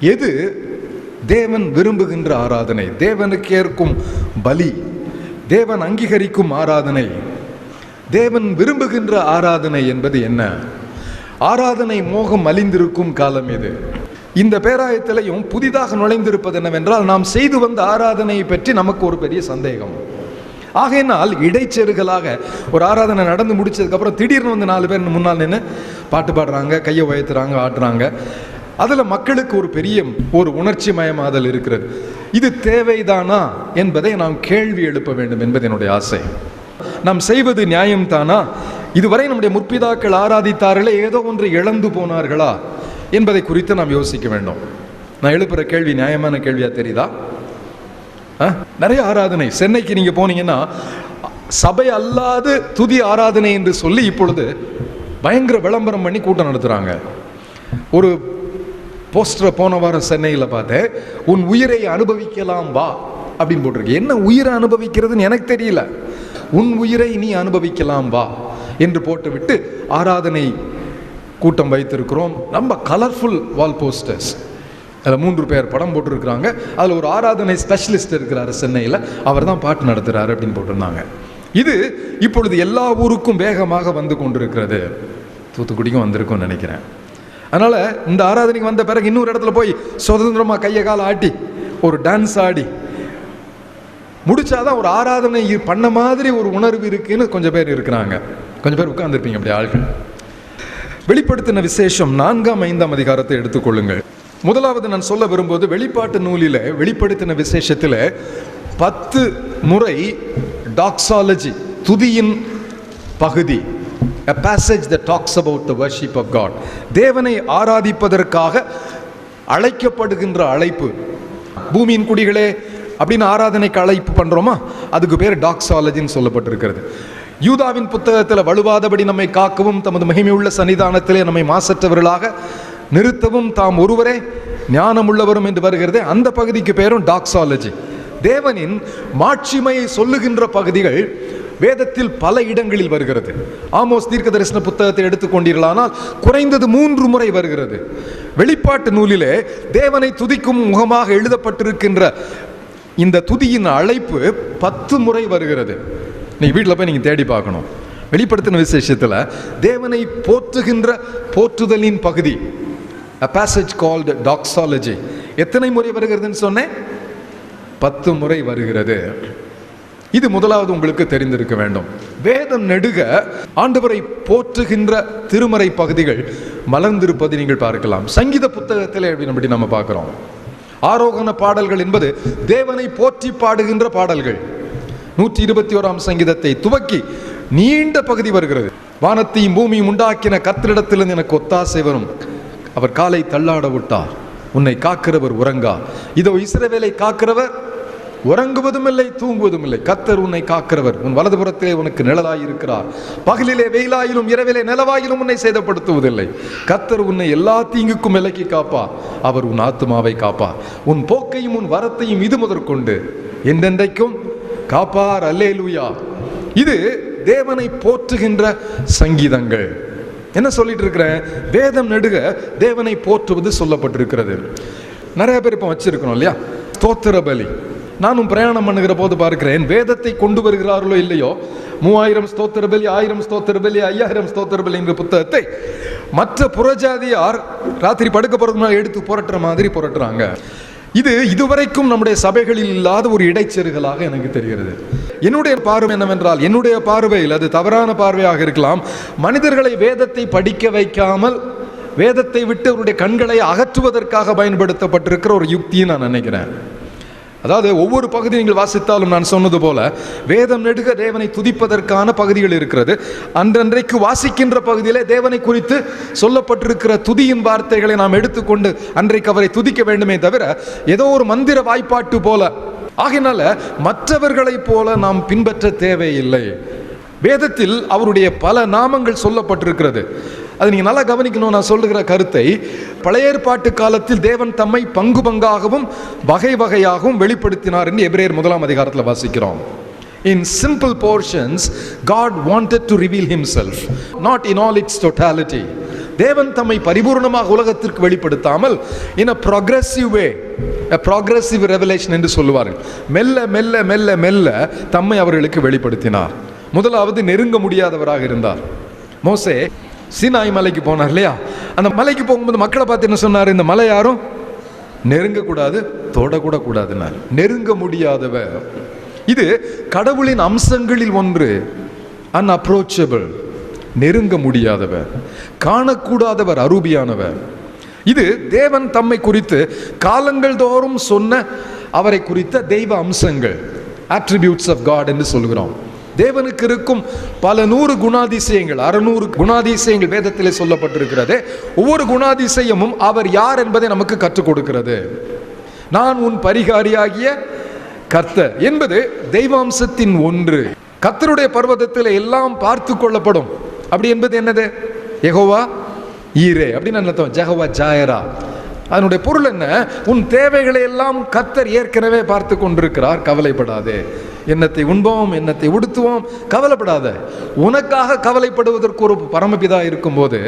எது தேவன் விரும்புகின்ற ஆராதனை? தேவனுக்கு ஏற்கும் பலி தேவன் அங்கீகரிக்கும் ஆராதனை. தேவன் விரும்புகின்ற ஆராதனை என்பது என்ன? ஆராதனை மோகம் அழிந்திருக்கும் காலம் இது. இந்த பேராயத்திலையும் புதிதாக நுழைந்திருப்பது என்னவென்றால் நாம் செய்து வந்த ஆராதனையை பற்றி நமக்கு ஒரு பெரிய சந்தேகம். ஆகையினால் இடைச்செருகலாக ஒரு ஆராதனை நடந்து முடிச்சதுக்கப்புறம் திடீர்னு வந்து நாலு பேர் முன்னால் நின்று பாட்டு பாடுறாங்க கையை உயர்த்துறாங்க ஆட்டுறாங்க. அதில் மக்களுக்கு ஒரு பெரிய ஒரு உணர்ச்சி மயமாதல் இருக்கிறது. இது தேவைதானா என்பதை நாம் கேள்வி எழுப்ப வேண்டும் என்பது என்னுடைய ஆசை. நாம் செய்வது நியாயம்தானா இதுவரை நம்முடைய முற்பிதாக்கள் ஆராதித்தார்களே ஏதோ ஒன்று இழந்து போனார்களா என்பதை குறித்து நாம் யோசிக்க வேண்டும். நான் எழுப்புற கேள்வி நியாயமான கேள்வியா தெரியுதா? ஆ? நிறைய ஆராதனை. சென்னைக்கு நீங்க போனீங்கன்னா சபை அல்லாது துதி ஆராதனை என்று சொல்லி இப்பொழுது பயங்கர விளம்பரம் பண்ணி கூட்டம் நடத்துறாங்க. ஒரு போஸ்டரை போன வாரம் சென்னையில் பார்த்தேன். உன் உயிரை அனுபவிக்கலாம் வா அப்படின்னு போட்டிருக்கு. என்ன உயிரை அனுபவிக்கிறதுன்னு எனக்கு தெரியல. உன் உயிரை நீ அனுபவிக்கலாம் வா என்று போட்டுவிட்டு ஆராதனை கூட்டம் வைத்திருக்கிறோம். ரொம்ப கலர்ஃபுல் வால் போஸ்டர்ஸ் அதில் மூன்று பேர் படம் போட்டிருக்கிறாங்க. அதில் ஒரு ஆராதனை ஸ்பெஷலிஸ்ட் இருக்கிறாரு சென்னையில். அவர் தான் பாட்டு நடத்துகிறாரு அப்படின்னு போட்டிருந்தாங்க. இது இப்பொழுது எல்லா ஊருக்கும் வேகமாக வந்து கொண்டிருக்கிறது. தூத்துக்குடிக்கும் வந்திருக்கும்னு நினைக்கிறேன். அதனால் இந்த ஆராதனைக்கு வந்த பிறகு இன்னொரு இடத்துல போய் சுதந்திரமாக கையை காலை ஆட்டி ஒரு டான்ஸ் ஆடி. முடிச்சாதான் ஒரு ஆராதனை பண்ண மாதிரி ஒரு உணர்வு இருக்குன்னு கொஞ்சம் பேர் இருக்கிறாங்க. கொஞ்சம் பேர் உட்காந்துருப்பீங்க அப்படி ஆள்கள். வெளிப்படுத்தின விசேஷம் நான்காம் ஐந்தாம் அதிகாரத்தை எடுத்துக்கொள்ளுங்கள் முதலாவது நான் சொல்ல விரும்புவது வெளிப்பாட்டு நூலில் வெளிப்படுத்தின விசேஷத்தில் பத்து முறை டாக்ஸாலஜி துதியின் பகுதி. A passage that talks about the worship of God. தேவனை ஆராதிப்பதற்காக அழைக்கப்படுகின்ற அழைப்பு. பூமியின் குடிகளே அப்படின்னு ஆராதனைக்கு அழைப்பு பண்ணுறோமா அதுக்கு பேர் டாக்ஸாலஜின்னு சொல்லப்பட்டிருக்கிறது. யூதாவின் புத்தகத்தில் வலுவாதபடி நம்மை காக்கவும் தமது மகிமையுள்ள சன்னிதானத்திலே நம்மை மாசற்றவர்களாக நிறுத்தவும் தாம் ஒருவரே ஞானமுள்ளவரும் என்று வருகிறது அந்த பகுதிக்கு பேரும் டாக்ஸாலஜி. தேவனின் மாட்சிமையை சொல்லுகின்ற பகுதிகள் வேதத்தில் பல இடங்களில் வருகிறது. ஆமோஸ் தீர்க்க தரிசன புத்தகத்தை எடுத்துக்கொண்டீர்களானால் குறைந்தது மூன்று முறை வருகிறது. வெளிப்பாட்டு நூலிலே தேவனை துதிக்கும் முகமாக எழுதப்பட்டிருக்கின்ற இந்த துதியின் அழைப்பு பத்து முறை வருகிறது. நீங்கள் வீட்டில் போய் நீங்கள் தேடி பார்க்கணும். வெளிப்படுத்தின விசேஷத்தில் தேவனை போற்றுகின்ற போற்றுதலின் பகுதி அ பேசேஜ் கால்டு டாக்ஸாலஜி எத்தனை முறை வருகிறதுன்னு சொன்னேன்? பத்து முறை வருகிறது. இது முதலாவது உங்களுக்கு தெரிந்திருக்க வேண்டும். வேதம் நெடுக ஆண்டவரை போற்றுகின்ற திருமறை பகுதிகள் மலர்ந்திருப்பதை நீங்கள் பார்க்கலாம். சங்கீத புத்தகத்தில் அப்படி நம்ம பார்க்குறோம். ஆரோகண பாடல்கள் என்பது தேவனை போற்றி பாடுகின்ற பாடல்கள். நூற்றி இருபத்தி ஓராம் சங்கீதத்தை துவக்கி நீண்ட பகுதி வருகிறது. வானத்தையும் பூமியும் உண்டாக்கின கத்திரிடத்திலிருந்து எனக்கு ஒத்தாசை வரும். அவர் காலை தள்ளாட விட்டார். உன்னை காக்கிறவர் உறங்கா. இதோ இஸ்ரவேலை காக்கிறவர் உறங்குவதும் இல்லை தூங்குவதும் இல்லை கத்தர் உன்னை காக்கிறவர். உன் வலதுபுறத்திலே உனக்கு நிழலாயிருக்கிறார். பகலிலே வெயிலாயிலும் இரவிலே நிலவாயிலும் உன்னை சேதப்படுத்துவதில்லை. கத்தர் உன்னை எல்லா தீங்குக்கும் விலக்கி காப்பா. அவர் உன் ஆத்துமாவை காப்பா. உன் போக்கையும் உன் வரத்தையும் இது முதற்கொண்டு என்றென்றைக்கும் காப்பார். அல்லேலூயா. இது தேவனை போற்றுகின்ற சங்கீதங்கள். என்ன சொல்லிட்டு இருக்கிறேன் வேதம் நெடுக தேவனை போற்றுவது சொல்லப்பட்டிருக்கிறது. நிறைய பேர் இப்போ வச்சிருக்கணும் இல்லையா? ஸ்தோத்திர பலி. நானும் பிரயாணம் பண்ணுகிற போது பார்க்கிறேன் வேதத்தை கொண்டு வருகிறார்களோ இல்லையோ? மூவாயிரம் ஸ்தோத்திர பலி ஆயிரம் ஸ்தோத்திர பலி ஐயாயிரம் ஸ்தோத்திர பலி என்ற புத்தகத்தை மற்ற புறஜாதியார் ராத்திரி படுக்க போறதுக்கு எடுத்து புரட்டுற மாதிரி புரட்டுறாங்க. இது இதுவரைக்கும் நம்முடைய சபைகளில் இல்லாத ஒரு இடைச்செருகலாக எனக்கு தெரிகிறது. என்னுடைய பார்வை என்னவென்றால் என்னுடைய பார்வையில் அது தவறான பார்வையாக இருக்கலாம். மனிதர்களை வேதத்தை படிக்க வைக்காமல் வேதத்தை விட்டு அவருடைய கண்களை அகற்றுவதற்காக பயன்படுத்தப்பட்டிருக்கிற ஒரு யுக்தியை நான் நினைக்கிறேன். அதாவது ஒவ்வொரு பகுதி நீங்கள் வாசித்தாலும் நான் சொன்னது போல வேதம் நெடுக தேவனை துதிப்பதற்கான பகுதிகள் இருக்கிறது. அன்றன்றைக்கு வாசிக்கின்ற பகுதியிலே தேவனை குறித்து சொல்லப்பட்டிருக்கிற துதியின் வார்த்தைகளை நாம் எடுத்துக்கொண்டு அன்றைக்கு அவரை துதிக்க வேண்டுமே தவிர ஏதோ ஒரு மந்திர வாய்ப்பாட்டு போல. ஆகினால மற்றவர்களைப் போல நாம் பின்பற்ற தேவையில்லை. வேதத்தில் அவருடைய பல நாமங்கள் சொல்லப்பட்டிருக்கிறது. அது நீங்கள் நல்லா கவனிக்கணும் நான் சொல்லுகிற கருத்தை. பழைய ஏற்பாட்டு காலத்தில் தேவன் தம்மை பங்கு பங்காகவும் வகை வகையாகவும் வெளிப்படுத்தினார் என்று எபிரேர் முதலாம் அதிகாரத்தில் வாசிக்கிறோம். In simple portions, God wanted to reveal Himself, not in all its totality. தேவன் தம்மை பரிபூர்ணமாக உலகத்திற்கு வெளிப்படுத்தாமல் in a progressive way progressive revelation என்று சொல்லுவார்கள். மெல்ல மெல்ல மெல்ல மெல்ல தம்மை அவர்களுக்கு வெளிப்படுத்தினார். முதலாவது நெருங்க முடியாதவராக இருந்தார். மோசே சீனாய் மலைக்கு போனார் இல்லையா? அந்த மலைக்கு போகும்போது மக்களை பார்த்து என்ன சொன்னார்? இந்த மலை யாரும்? நெருங்கக்கூடாது தொடக்கூட கூடாதுன்னார் நெருங்க முடியாதவர் இது கடவுளின் அம்சங்களில் ஒன்று. அன்அப்ரோச்சபிள் நெருங்க முடியாதவர் காணக்கூடாதவர் அரூபியானவர் இது தேவன் தம்மை குறித்து காலங்கள் தோறும் சொன்ன அவரை குறித்த தெய்வ அம்சங்கள். ஆட்ரிபியூட்ஸ் ஆஃப் காட் என்று சொல்கிறோம். தேவனுக்கு இருக்கும் பல நூறு குணாதிசயங்கள் அறுநூறு குணாதிசயங்கள் வேதத்தில் சொல்லப்பட்டிருக்கிறது. ஒவ்வொரு குணாதிசயமும் அவர் யார் என்பதை நமக்கு கற்றுக் கொடுக்கிறது. நான் உன் பரிகாரியாகிய கர்த்தர் என்பது தெய்வாம்சத்தின் ஒன்று. கர்த்தருடைய பர்வதத்தில் எல்லாம் பார்த்து கொள்ளப்படும். அப்படி என்பது என்னது? எகோவா ஈரே. அப்படின்னு அர்த்தம். ஜெகவா ஜாயரா. அதனுடைய பொருள் என்ன? உன் தேவைகளை எல்லாம் கத்தர் ஏற்கனவே பார்த்து கொண்டிருக்கிறார் கவலைப்படாதே. என்னத்தை உண்போம் என்னத்தை உடுத்துவோம் கவலைப்படாத. உனக்காக கவலைப்படுவதற்கு ஒரு பரமபிதா இருக்கும்போது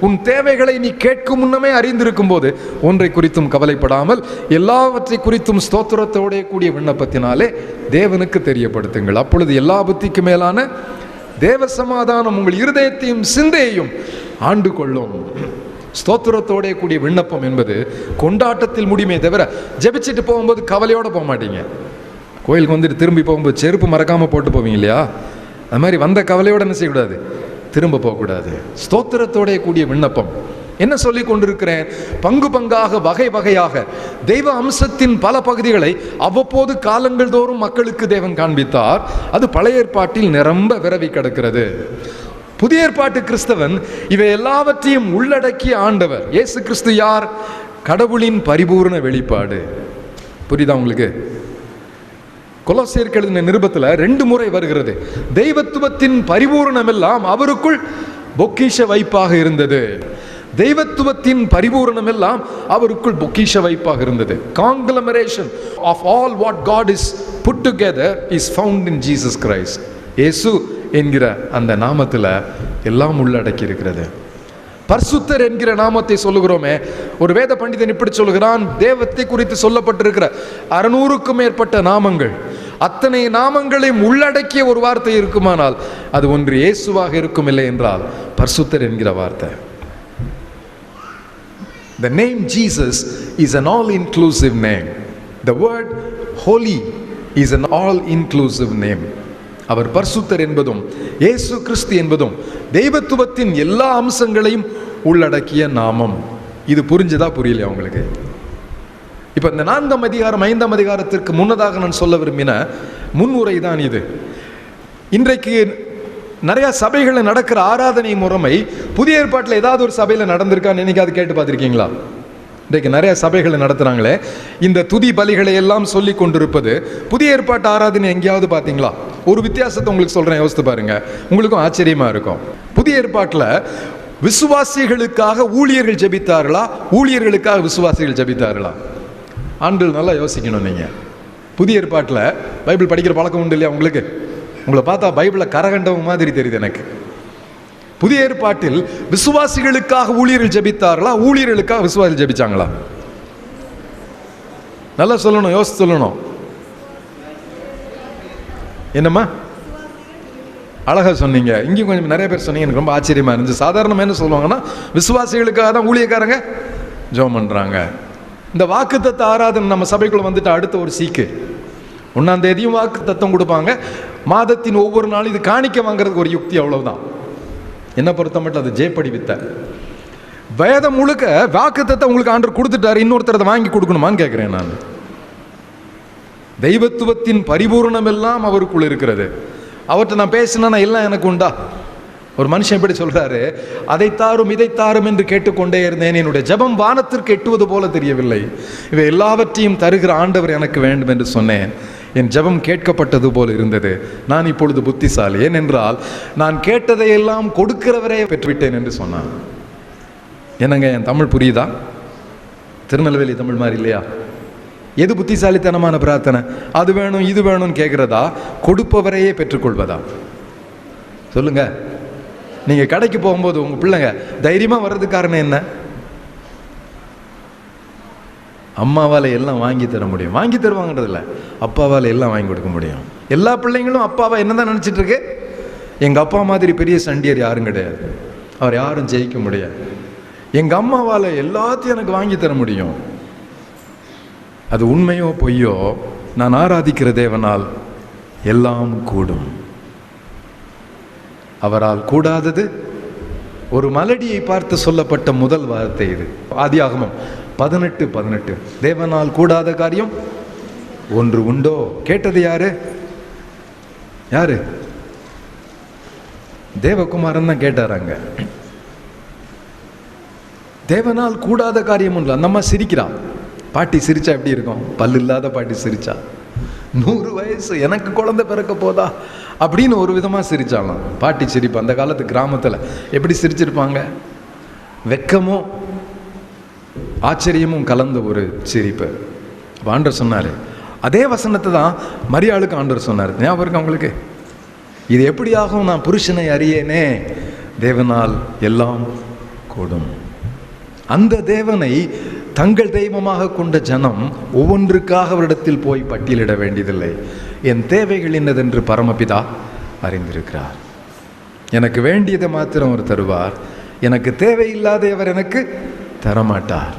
உன் தேவைகளை நீ கேட்கும் முன்னமே அறிந்திருக்கும் போது ஒன்றை குறித்தும் கவலைப்படாமல் எல்லாவற்றை குறித்தும் ஸ்தோத்திரத்தோடைய கூடிய விண்ணப்பத்தினாலே தேவனுக்கு தெரியப்படுத்துங்கள். அப்பொழுது எல்லா புத்திக்கு மேலான தேவ சமாதானம் உங்கள் இருதயத்தையும் சிந்தையையும் ஆண்டு கொள்ளும் ஸ்தோத்திரத்தோடே கூடிய விண்ணப்பம் என்பது கொண்டாட்டத்தில் முடியுமே தவிர ஜெபிச்சுட்டு போகும்போது கவலையோட போக மாட்டீங்க. கோயிலுக்கு வந்துட்டு திரும்பி போகும்போது செருப்பு மறக்காமல் போட்டு போவீங்க இல்லையா? அது மாதிரி வந்த கவலையோடு என்ன செய்யக்கூடாது? திரும்ப போகக்கூடாது. ஸ்தோத்திரத்தோடைய கூடிய விண்ணப்பம். என்ன சொல்லி கொண்டிருக்கிறேன்? பங்கு பங்காக வகை வகையாக தெய்வ அம்சத்தின் பல பகுதிகளை அவ்வப்போது காலங்கள் தோறும் மக்களுக்கு தேவன் காண்பித்தார். அது பழைய ஏற்பாட்டில் நிரம்ப விரவி கிடக்கிறது. புதிய ஏற்பாட்டு கிறிஸ்தவன் இவை எல்லாவற்றையும் உள்ளடக்கிய ஆண்டவர். இயேசு கிறிஸ்து யார்? கடவுளின் பரிபூர்ண வெளிப்பாடு. புரியுதா உங்களுக்கு? கொலோசியருக்கு எழுதின நிருபத்தில் ரெண்டு முறை வருகிறது. தெய்வத்துவத்தின் பரிபூர்ணம் எல்லாம் அவருக்குள் பொக்கிஷ வைப்பாக இருந்தது. தெய்வத்துவத்தின் பரிபூரணம் எல்லாம் அவருக்குள் பொக்கிஷ வைப்பாக இருந்தது. Conglomeration of all what God is put together is found in Jesus Christ இயேசு என்கிற அந்த நாமத்தில் எல்லாம் உள்ளடக்கி இருக்கிறது. பர்சுத்தர் என்கிற நாமத்தை சொல்லுகிறோமே. ஒரு வேத பண்டிதன் இப்படி சொல்கிறான் தேவத்தை குறித்து சொல்லப்பட்டிருக்கிற அறுநூறுக்கும் மேற்பட்ட நாமங்கள் அத்தனை நாமங்களையும் உள்ளடக்கிய ஒரு வார்த்தை இருக்குமானால் அது ஒன்று இயேசுவாக இருக்கும் இல்லை என்றால் பர்சுத்தர் என்கிற வார்த்தை. The name Jesus is an all inclusive name the word holy is an all inclusive name அவர் பர்சுத்தர் என்பதும் இயேசு கிறிஸ்து என்பதும் தெய்வத்துவத்தின் எல்லா அம்சங்களையும் உள்ளடக்கிய நாமம். இது புரிஞ்சுதா புரியலையா உங்களுக்கு? இப்போ இந்த நான்காம் அதிகாரம் ஐந்தாம் அதிகாரத்திற்கு முன்னதாக நான் சொல்ல விரும்பின முன்னுரை தான் இது. இன்றைக்கு நிறைய சபைகளில் நடக்கிற ஆராதனை முறைமை புதிய ஏற்பாட்டில் ஏதாவது ஒரு சபையில் நடந்திருக்கான்னு என்னைக்காவது கேட்டு பார்த்துருக்கீங்களா? இன்றைக்கு நிறைய சபைகளை நடத்துகிறாங்களே இந்த துதி பலிகளை எல்லாம் சொல்லி கொண்டிருப்பது புதிய ஏற்பாட்டு ஆராதனை எங்கேயாவது பார்த்தீங்களா? ஒரு வித்தியாசத்தை உங்களுக்கு சொல்கிறேன் யோசித்து பாருங்க. உங்களுக்கும் ஆச்சரியமாக இருக்கும். புதிய ஏற்பாட்டில் விசுவாசிகளுக்காக ஊழியர்கள் ஜபித்தார்களா? ஊழியர்களுக்காக விசுவாசிகள் ஜபித்தார்களா? ஆண்கள் நல்லா யோசிக்கணும் நீங்கள் புதிய ஏற்பாட்டில் பைபிள் படிக்கிற பழக்கம் உண்டு இல்லையா உங்களுக்கு? உங்களை பார்த்தா பைபிளை கரகண்டவங்க மாதிரி தெரியுது எனக்கு. புதிய ஏற்பாட்டில் விசுவாசிகளுக்காக ஊழியர்கள் ஜபித்தார்களா? ஊழியர்களுக்காக விசுவாசிகள் ஜபிச்சாங்களா? நல்லா சொல்லணும் யோசிச்சு சொல்லணும். என்னம்மா? அழகாக சொன்னீங்க. இங்கேயும் கொஞ்சம் நிறைய பேர் சொன்னீங்க. எனக்கு ரொம்ப ஆச்சரியமாக இருந்துச்சு. சாதாரணமாக என்ன சொல்லுவாங்கன்னா விசுவாசிகளுக்காக தான் ஊழியக்காரங்க ஜெபம் பண்ணுறாங்க இந்த வாக்குத்தத்தை ஆராதனை நம்ம சபைக்குள்ளே வந்துட்டு அடுத்த ஒரு சீக்கு. ஒன்றாந்தேதியும் வாக்கு தத்தம் கொடுப்பாங்க. மாதத்தின் ஒவ்வொரு நாளும் இது காணிக்க வாங்குறதுக்கு ஒரு யுக்தி அவ்வளவுதான். என்ன பொறுத்த மட்டும் அது ஜெயப்படி வேதம் முழுக்க வாக்குத்தத்தை உங்களுக்கு ஆண்டர் கொடுத்துட்டாரு இன்னொருத்தர் அதை வாங்கி கொடுக்கணுமான்னு கேட்குறேன் நான். தெய்வத்துவத்தின் பரிபூர்ணம் எல்லாம் அவருக்குள் இருக்கிறது. அவர்கிட்ட நான் பேசினா எல்லாம் எனக்கு உண்டா? ஒரு மனுஷன் எப்படி சொல்றாரு அதை தாரும் இதை தாரும் என்று கேட்டுக்கொண்டே இருந்தேன். என்னுடைய ஜெபம் வானத்திற்கு எட்டுவது போல தெரியவில்லை. இவை எல்லாவற்றையும் தருகிற ஆண்டவர் எனக்கு வேண்டும் என்று சொன்னேன். என் ஜெபம் கேட்கப்பட்டது போல் இருந்தது. நான் இப்பொழுது புத்திசாலி. ஏனென்றால் நான் கேட்டதையெல்லாம் கொடுக்கிறவரே பெற்றுவிட்டேன் என்று சொன்னான். என்னங்க என் தமிழ் புரியுதா? திருநெல்வேலி தமிழ் மாதிரி இல்லையா? எது புத்திசாலித்தனமான பிரார்த்தனை? அது வேணும் இது வேணும்னு கேட்குறதா? கொடுப்பவரையே பெற்றுக்கொள்வதா? சொல்லுங்க. நீங்கள் கடைக்கு போகும்போது உங்கள் பிள்ளைங்க தைரியமாக வர்றதுக்கு காரணம் என்ன? அம்மாவால் எல்லாம் வாங்கி தர முடியும். வாங்கி தருவாங்கன்றதில்ல அப்பாவால் எல்லாம் வாங்கி கொடுக்க முடியும். எல்லா பிள்ளைங்களும் அப்பாவை என்ன தான் நினச்சிட்ருக்கு எங்கள் அப்பா மாதிரி பெரிய சண்டியர் யாரும் கிடையாது. அவர் யாரும் ஜெயிக்க முடியாது. எங்கள் அம்மாவால் எல்லாத்தையும் எனக்கு வாங்கி தர முடியும். அது உண்மையோ பொய்யோ நான் ஆராதிக்கிற தேவனால் எல்லாம் கூடும். அவரால் கூடாதது ஒரு மலடியை பார்த்து சொல்லப்பட்ட முதல் வார்த்தை இது. ஆதியாகமம் பதினெட்டு பதினெட்டு. தேவனால் கூடாத காரியம் ஒன்று உண்டோ? கேட்டது யாரு? யாரு? தேவகுமாரன் தான் கேட்டாராங்க தேவனால் கூடாத காரியம் ஒன்று அந்த அம்மா சிரிக்கிறான் பாட்டி சிரிச்சா எப்படி இருக்கும்? பல்லு இல்லாத பாட்டி சிரிச்சா. நூறு வயசு எனக்கு குழந்தை பிறக்க போதா? அப்படின்னு ஒரு விதமாக சிரிச்சாலாம் பாட்டி சிரிப்பு அந்த காலத்து கிராமத்தில் எப்படி சிரிச்சிருப்பாங்க? வெக்கமும் ஆச்சரியமும் கலந்த ஒரு சிரிப்பு. அப்ப சொன்னார் அதே வசனத்தை தான் மரியாளுக்கு ஆண்டவர் சொன்னார். ஞாபகம் இருக்கு உங்களுக்கு? இது எப்படியாகும் நான் புருஷனை அறியேனே தேவனால் எல்லாம் கூடும். அந்த தேவனை தங்கள் தெய்வமாக கொண்ட ஜனம் ஒவ்வொன்றுக்காக அவரிடத்தில் போய் பட்டியலிட வேண்டியதில்லை. என் தேவைகள் என்னதென்று பரமபிதா அறிந்திருக்கிறார். எனக்கு வேண்டியதை மாத்திரம் அவர் தருவார். எனக்கு தேவையில்லாத அவர் எனக்கு தரமாட்டார்.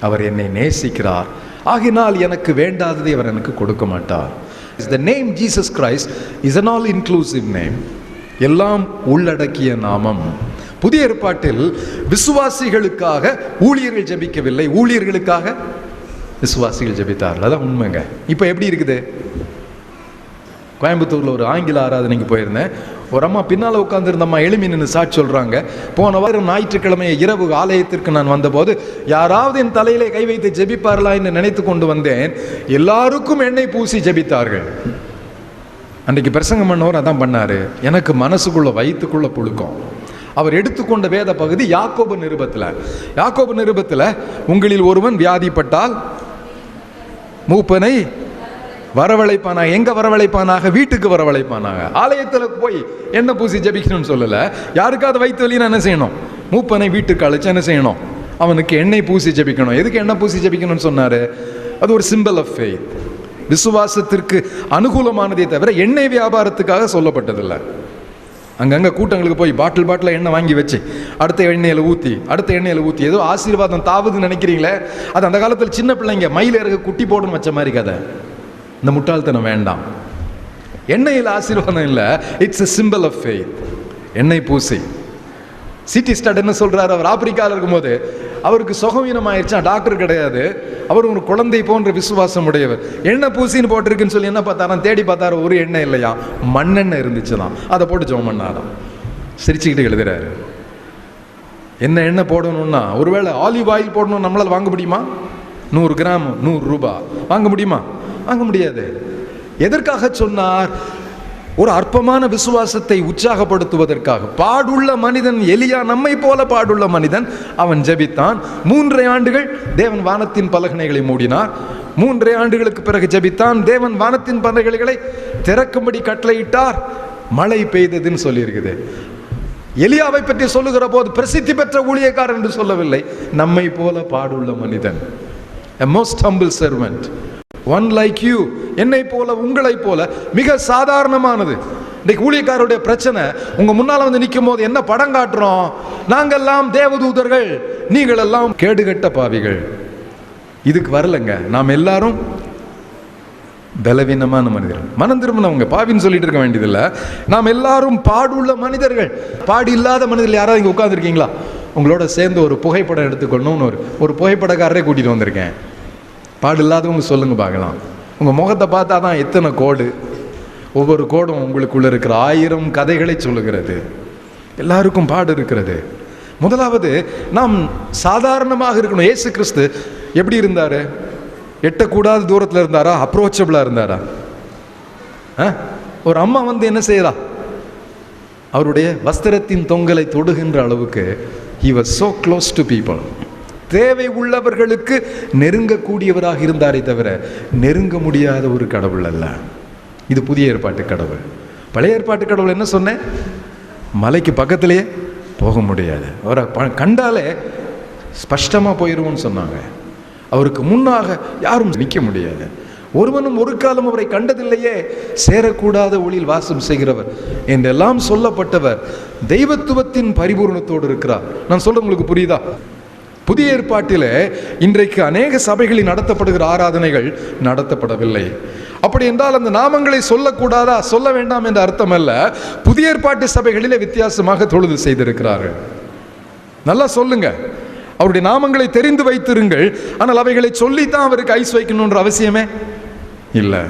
அவர் என்னை நேசிக்கிறார். ஆகினால் எனக்கு வேண்டாததை அவர் எனக்கு கொடுக்க மாட்டார். Is the name Jesus Christ is an all inclusive name எல்லாம் உள்ளடக்கிய நாமம். புதிய ஏற்பாட்டில் விசுவாசிகளுக்காக ஊழியர்கள் ஜெபிக்கவில்லை. ஊழியர்களுக்காக விசுவாசிகள் ஜபித்தார்கள். அதான் உண்மைங்க. இப்போ எப்படி இருக்குது? கோயம்புத்தூரில் ஒரு ஆங்கில ஆராதனைக்கு போயிருந்தேன். ஒரு அம்மா பின்னால் உட்காந்துருந்தம்மா அம்மா நின்று சாட்சி சொல்கிறாங்க போன வாரம் ஞாயிற்றுக்கிழமை இரவு ஆலயத்திற்கு நான் வந்தபோது யாராவது என் தலையிலே கை வைத்து ஜெபிப்பார்களா என்று நினைத்து கொண்டு வந்தேன். எல்லாருக்கும் எண்ணெய் பூசி ஜெபித்தார்கள். அன்றைக்கு பிரசங்கம் பண்ணவர் அதான் பண்ணார். எனக்கு மனசுக்குள்ள வயிற்றுக்குள்ள புழுக்கம். அவர் எடுத்துக்கொண்ட வேத பகுதி யாக்கோபு நிருபத்தில். யாக்கோபு நிருபத்தில் உங்களில் ஒருவன் வியாதிப்பட்டால் மூப்பனை வரவழைப்பானாக எங்க வரவழைப்பானாக? வீட்டுக்கு வரவழைப்பானாக? ஆலயத்தில் போய் என்ன பூசி ஜபிக்கணும்னு சொல்லல. யாருக்காவது வயிற்று வலின்னு என்ன செய்யணும்? மூப்பனை வீட்டுக்கு அழைச்சு என்ன செய்யணும்? அவனுக்கு எண்ணெய் பூசி ஜபிக்கணும். எதுக்கு எண்ணெய் பூசி ஜபிக்கணும்னு சொன்னாரு? அது ஒரு சிம்பிள் ஆஃப் ஃபெய்த் விசுவாசத்திற்கு அனுகூலமானதே தவிர எண்ணெய் வியாபாரத்துக்காக சொல்லப்பட்டதில்லை. அங்கங்கே கூட்டங்களுக்கு போய் பாட்டில் பாட்டில் எண்ணெய் வாங்கி வச்சு அடுத்த எண்ணெயில் ஊற்றி அடுத்த எண்ணெயில் ஊற்றி ஏதோ ஆசீர்வாதம் தாவுதுன்னு நினைக்கிறீங்களே? அது அந்த காலத்தில் சின்ன பிள்ளைங்க மயில் இறகு குட்டி போடுன்னு வச்ச மாதிரி கதை. இந்த முட்டாள்தனம் வேண்டாம். எண்ணெயில் ஆசீர்வாதம் இல்லை. It's a simple of faith எண்ணெய் பூசி. சிட்டி ஸ்டார்ட் என்ன சொல்கிறார் அவர் ஆப்பிரிக்காவில் இருக்கும்போது அவருக்கு சுகவீனம் ஆயிடுச்சா டாக்டர் கிடையாது. அவர் ஒரு குழந்தை போன்ற விசுவாசம் உடையவர். எண்ணெய் பூசின்னு போட்டிருக்குன்னு சொல்லி என்ன பார்த்தாராம்? தேடி பார்த்தாரு ஒரு எண்ணெய் இல்லையா? மண்ணெண்ணெய் இருந்துச்சு தான் அதை போட்டு ஜோம் பண்ணாராம். சிரிச்சுக்கிட்டு எழுதுறாரு. என்ன எண்ணெய் போடணும்னா ஒருவேளை ஆலிவ் ஆயில் போடணும் நம்மளால் வாங்க முடியுமா? நூறு கிராம் நூறு ரூபாய் வாங்க முடியுமா? வாங்க முடியாது. எதற்காக சொன்னார்? ஒரு அற்பமான விசுவாசத்தை உற்சாகப்படுத்துவதற்காக. பாடுள்ள மனிதன் எலியா நம்மை போல பாடுள்ள மனிதன் அவன் ஜெபித்தான். மூன்றரை ஆண்டுகள் தேவன் வானத்தின் பலகனைகளை மூடினார். மூன்றரை ஆண்டுகளுக்கு பிறகு ஜெபித்தான். தேவன் வானத்தின் பலகைகளை திறக்கும்படி கட்டளையிட்டார். மழை பெய்ததுன்னு சொல்லியிருக்குது. எலியாவை பற்றி சொல்லுகிற போது பிரசித்தி பெற்ற ஊழியக்காரர் என்று சொல்லவில்லை. நம்மை போல பாடுள்ள மனிதன். Most humble humble one like you என்னை போல உங்களை போல மிக சாதாரணமானது. இன்னைக்கு ஊழியக்காரருடைய பிரச்சனை உங்க முன்னால வந்து நிற்கும் போது என்ன படம் காட்டுறோம்? நாங்கள்லாம் தேவதூதர்கள். நீங்கள் எல்லாம் கேடுகட்ட பாவிகள். இதுக்கு வரலங்க. நாம் எல்லாரும் பலவீனமான மனிதர்கள். மனம் திரும்பினவங்க பாவின்னு சொல்லிட்டு இருக்க வேண்டியதில்லை. நாம் எல்லாரும் பாடுள்ள மனிதர்கள். பாடு இல்லாத மனிதர்கள் யாராவது இங்கே உட்காந்துருக்கீங்களா உங்களோட சேர்ந்து ஒரு புகைப்படம் எடுத்துக்கொள்ளணும்னு ஒரு ஒரு புகைப்படக்காரரே கூட்டிகிட்டு வந்திருக்கேன். பாடு இல்லாதவங்க சொல்லுங்கள் பார்க்கலாம். உங்கள் முகத்தை பார்த்தா தான் எத்தனை கோடு? ஒவ்வொரு கோடும் உங்களுக்குள்ளே இருக்கிற ஆயிரம் கதைகளை சொல்லுகிறது. எல்லாருக்கும் பாடு இருக்கிறது. முதலாவது நாம் சாதாரணமாக இருக்கணும். ஏசு கிறிஸ்து எப்படி இருந்தார்? எட்டக்கூடாத தூரத்தில் இருந்தாரா? அப்ரோச்சபிளாக இருந்தாரா? ஆ? ஒரு அம்மா வந்து என்ன செய்யறா அவருடைய வஸ்திரத்தின் தொங்கலை தொடுகின்ற அளவுக்கு he was so close to people தேவை உள்ளவர்களுக்கு நெருங்கக்கூடியவராக இருந்தாரே தவிர நெருங்க முடியாத ஒரு கடவுள் அல்ல. இது புதிய ஏற்பாட்டு கடவுள். பழைய ஏற்பாட்டு கடவுள் என்ன சொன்னேன் மலைக்கு பக்கத்திலேயே போக முடியாது. அவரை ப- கண்டாலே ஸ்பஷ்டமாக போயிடுவோம்னு சொன்னாங்க. அவருக்கு முன்னாக யாரும் நிற்க முடியாது. ஒருவனும் ஒரு காலம் அவரை கண்டதில்லையே சேரக்கூடாத ஒளியில் வாசம் செய்கிறவர் என்றெல்லாம் சொல்லப்பட்டவர் தெய்வத்துவத்தின் பரிபூரணத்தோடு இருக்கிறார். நான் சொல்றது உங்களுக்கு புரியுதா? புதிய ஏற்பாட்டிலே இன்றைக்கு அநேக சபைகளில் நடத்தப்படுகிற ஆராதனைகள் நடத்தப்படவில்லை. அப்படி என்றால் அந்த நாமங்களை சொல்லக்கூடாதா? சொல்ல வேண்டாம் என்ற அர்த்தம் அல்ல. புதிய ஏற்பாட்டு சபைகளிலே வித்தியாசமாக தொழுது செய்திருக்கிறார்கள். நல்லா சொல்லுங்க. அவருடைய நாமங்களை தெரிந்து வைத்திருங்கள். ஆனால் அவைகளை சொல்லித்தான் அவருக்கு ஐஸ் வைக்கணுன்ற அவசியமே இல்லை.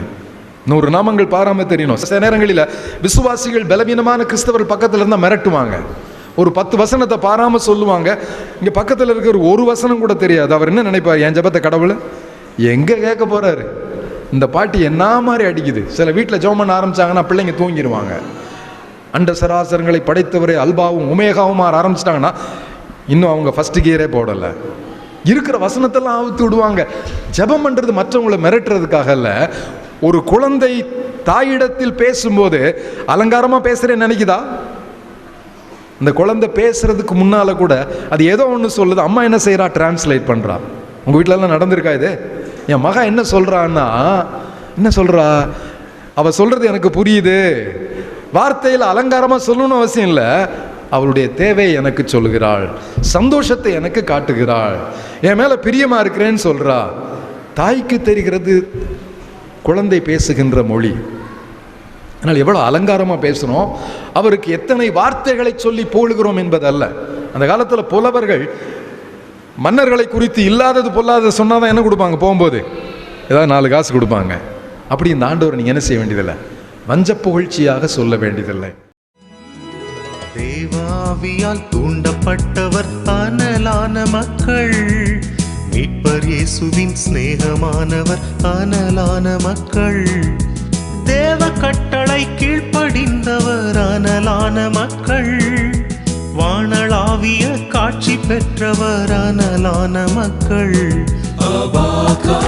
நூறு நாமங்கள் பாராம தெரியணும். சில நேரங்களில் விசுவாசிகள் பலவீனமான கிறிஸ்தவர்கள் பக்கத்துல இருந்தால் மிரட்டுவாங்க. ஒரு பத்து வசனத்தை பாராம சொல்லுவாங்க. இங்க பக்கத்துல இருக்கிற ஒரு வசனம் கூட தெரியாது. அவர் என்ன நினைப்பார்? என் ஜபத்தை கடவுள் எங்க கேட்க போறாரு? இந்த பாட்டு என்ன மாதிரி அடிக்குது? சில வீட்டில் ஜெபம் பண்ண ஆரம்பிச்சாங்கன்னா பிள்ளைங்க தூங்கிடுவாங்க அண்ட சராசரங்களை படைத்தவரை அல்பாவும் உமேகாவும் மாற ஆரம்பிச்சிட்டாங்கன்னா இன்னும் அவங்க ஃபஸ்ட்டு கியரே போடலை. இருக்கிற வசனத்தெல்லாம் ஆவுத்து விடுவாங்க. ஜபம் பண்ணுறது மற்றவங்களை மிரட்டுறதுக்காக இல்லை ஒரு குழந்தை தாயிடத்தில் பேசும்போது அலங்காரமாக பேசுகிறேன்னு நினைக்குதா? இந்த குழந்தை பேசுறதுக்கு முன்னால கூட அது ஏதோ ஒன்று சொல்லுது. அம்மா என்ன செய்கிறா டிரான்ஸ்லேட் பண்ணுறா உங்கள் வீட்டிலலாம் நடந்திருக்கா இது? என் மகன் என்ன சொல்கிறான்னா என்ன சொல்கிறா அவள் சொல்கிறது எனக்கு புரியுது. வார்த்தையில் அலங்காரமாக சொல்லணும்னு அவசியம் இல்லை. அவளுடைய தேவையை எனக்கு சொல்கிறாள் சந்தோஷத்தை எனக்கு காட்டுகிறாள். என் மேலே பிரியமாக இருக்கிறேன்னு சொல்கிறா தாய்க்கு தெரிகிறது குழந்தை பேசுகின்ற மொழி. ஆனால் எவ்வளோ அலங்காரமாக பேசுகிறோம் அவருக்கு எத்தனை வார்த்தைகளை சொல்லி போழுகிறோம் என்பதல்ல. அந்த காலத்தில் புலவர்கள் மன்னர்களை குறித்து இல்லாதது பொல்லாதது சொன்னால் தான் என்ன கொடுப்பாங்க? போகும்போது ஏதாவது நாலு காசு கொடுப்பாங்க. அப்படி இந்த ஆண்டவர் நீங்கள் என்ன செய்ய வேண்டியதில்லை? வஞ்ச புகழ்ச்சியாக சொல்ல வேண்டியதில்லை. தேவாவியால் தூண்டப்பட்டவர் அனலான மக்கள். மீட்பர் இயேசுவின் சிநேகமானவர் அனலான மக்கள். தேவ கட்ட கட்டளை கீழ்ப்படிந்தவர் அனலான மக்கள் வானளாவிய காட்சி பெற்றவர் அனலான மக்கள் Abaka,